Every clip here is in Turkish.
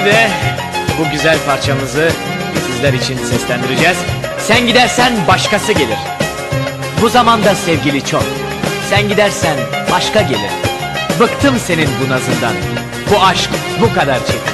Şimdi de bu güzel parçamızı sizler için seslendireceğiz. Sen gidersen başkası gelir. Bu zamanda sevgili çok. Sen gidersen başka gelir. Bıktım senin bu nazından. Bu aşk bu kadar çekilir.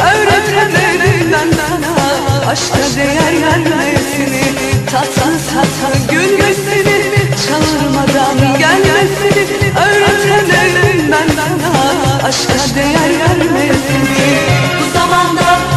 Öğretemedim ben sana aşka değer vermesini tatlı tatlı gül seni çağırmadan gelmesini öğretemedim ben sana aşka değer vermesini Bu zamanda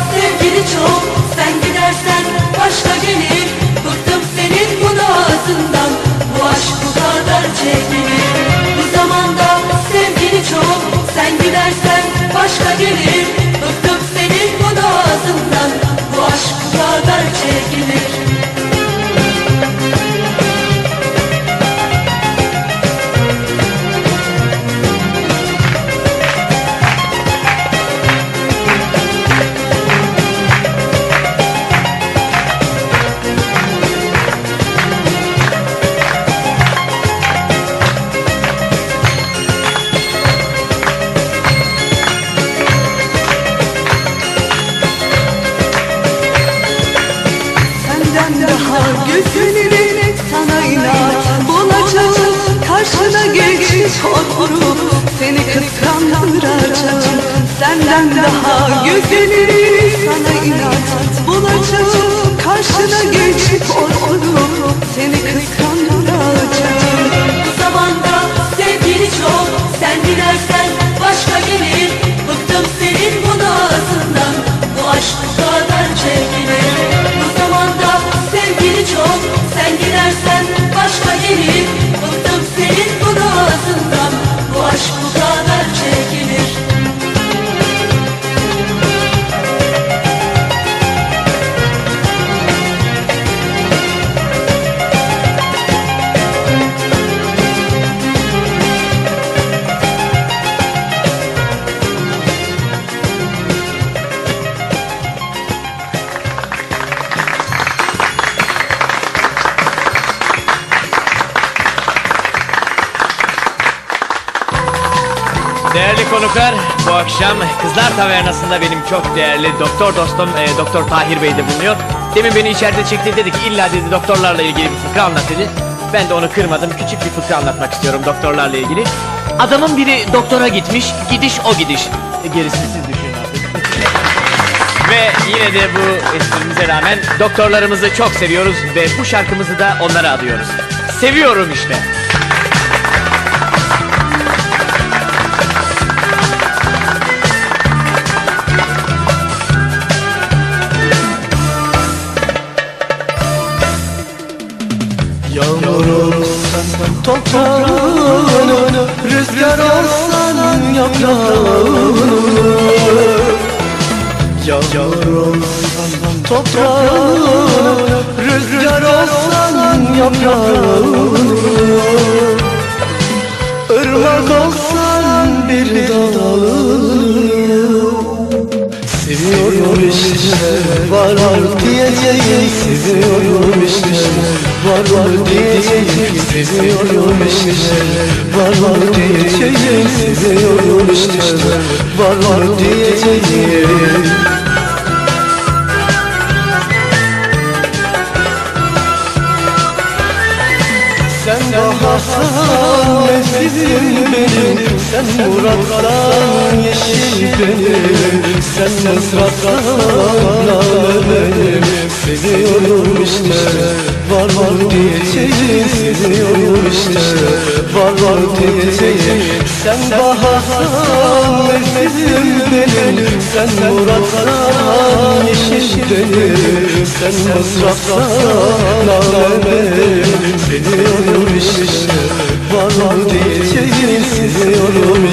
oturup seni kıskandıracağım Senden daha güzelini Değerli konuklar, bu akşam Kızlar Tavernası'nda benim çok değerli doktor dostum e, Doktor Tahir Bey de bulunuyor. Demin beni içeride çekti dedi ki illa dedi doktorlarla ilgili bir fıkra anlat dedi. Ben de onu kırmadım. Küçük bir fıkra anlatmak istiyorum doktorlarla ilgili. Adamın biri doktora gitmiş, gidiş o gidiş. E, gerisini siz düşünün artık. Ve yine de bu esprimize rağmen doktorlarımızı çok seviyoruz ve bu şarkımızı da onlara adıyoruz. Seviyorum işte. Toprağını Rüzgar olsan yaprağını Yağmur olsan toprağını Rüzgar olsan yaprağını Irmak olsan bir dalını Seviyorum işte var var diyeceğim. Seviyorum işte var var diyeceğim Seviyorum işte. Var var diyeceğim Seviyorum işte. Var var diyeceğim. Sen baharsan mevsim benim Sen muratsan yeşil benim Sen mızraksan name benim. Seviyorum işte var var diyeceğim Seviyorum işte. Var var diyeceğim Sen baharsan mevsim benim. Sen muratsan yeşil benim Sen mızraksan name benim. Seviyorum işte. Var var diyeceğim Seviyorum işte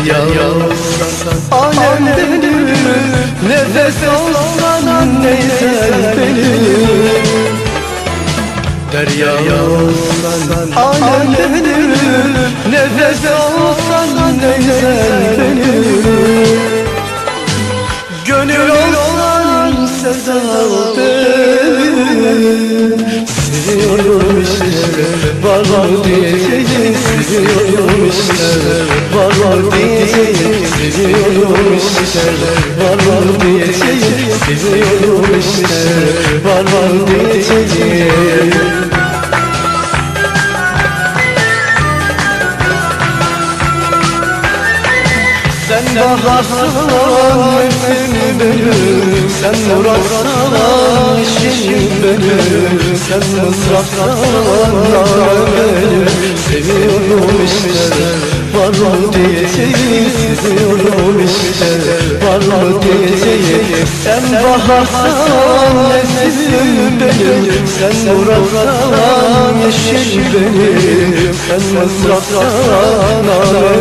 Derya olsan alemden Nefes olsan neysen benim Derya olsan alemden Nefes olsan neysen benim Gönül olsan sevda İşte var var diyeceğim Seviyorum işte var var diyeceğim Sen baharsan mevsim benim Sen benim Sen mızraksan name benim. Seviyorum işte. Var mı diyeceğim Seviyorum işte. Var mı diyeceğim Sen baharsan mevsim benim. Sen muratsan yeşil benim. Sen mızraksan name